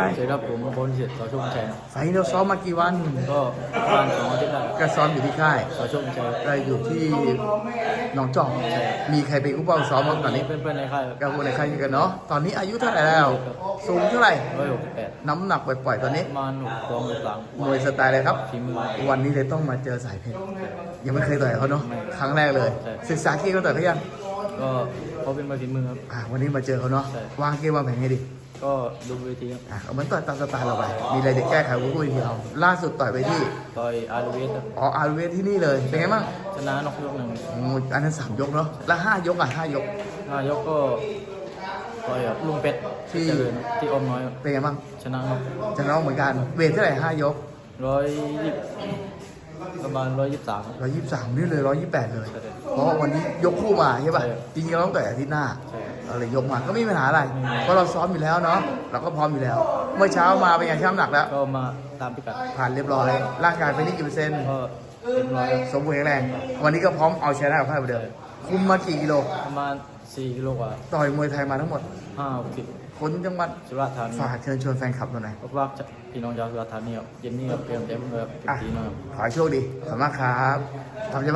สวัสดีครับผมพลเสร็จต่อโชคชัยครับไฟล์เราซ้อมมากี่วัน ก็ประมาณสองอาทิตย์แล้วก็ซ้อมอยู่ที่ค่ายต่อโชคชัยก็อยู่ที่หนองจอก ใช่ มีใครเป็นผู้เป้าซ้อมบ้างตอนนี้เพื่อนๆในค่ายกับคนในค่ายกันเนาะ ตอนนี้อายุเท่าไหร่แล้ว สูงเท่าไหร่ ร้อยหกสิบแปดน้ำหนักปล่อยๆตอนนี้ ประมาณหกสองหกสามมวยสไตล์อะไรครับ ฝีมือ วันนี้เลยต้องมาเจอสายเพชร ยังไม่เคยต่อยเขาเนาะ ครั้งแรกเลย ใช่ ศึกษาเกมเขาต่อยเขายังก็เขาเป็นมาฝีมือครับ อ่าวันนี้มาเจอเขาเนาะ ใช่ วางเกมวางแผนให้ดี ก็ดูเวทีครับอ่าเอาเหมือนต่อยตามสไตล์เราไป มีอะไรเด็กแก้ไขวุ้ยที่เราล่าสุดต่อยไปที่ ต่อยอาร์เวสครับอ๋ออาร์เวสที่นี่เลย เป็นไงบ้างชนะนอกยกหนึ่งโอ้อันนั้นสามยกเนาะ แล้วห้ายกอะห้ายก ห้ายกก็ต่อยกับลุงเป็ดที่ เจริญที่อมน้อยครับเป็นไงบ้างชนะนอกจะน้องเหมือนกัน เวทเท่าไหร่ห้ายก ร้อยยี่ประมาณร้อยยี่สิบสามร้อยยี่สิบสามนี่เลยร้อยยี่สิบแปดเลย ใช่เพราะว่าวันนี้ยกคู่มาใช่ป่ะ ใช่จริงๆเราต้องต่อยอาทิตย์หน้า ใช่ เราเลยยกมาก็ไม่มีปัญหาอะไรเพราะเราซ้อมอยู่แล้วเนาะเราก็พร้อมอยู่แล้ว เมื่อเช้ามาเป็นไงช่างน้ำหนักแล้ว ก็มาตามพิกัดผ่านเรียบร้อย ร่างกายเป็นนี่กี่เปอร์เซ็นต์ก็เต็มร้อยครับสมบูรณ์แข็งแรง วันนี้ก็พร้อมเอาชนะกับค่ายเหมือนเดิมคุมมากี่กิโลประมาณสี่กิโลกว่าต่อยมวยไทยมาทั้งหมดห้าหกสิบคนจังหวัดสุราษฎร์ธานีฝากเชิญชวนแฟนคลับเราหน่อยก็ว่าจะพี่น้องชาวสุราษฎร์ธานีครับเย็นนี้ครับเตรียมเต็มเลยครับเต็มอะที่นะครับ ขอให้โชคดีขอบคุณมากครับทำใจ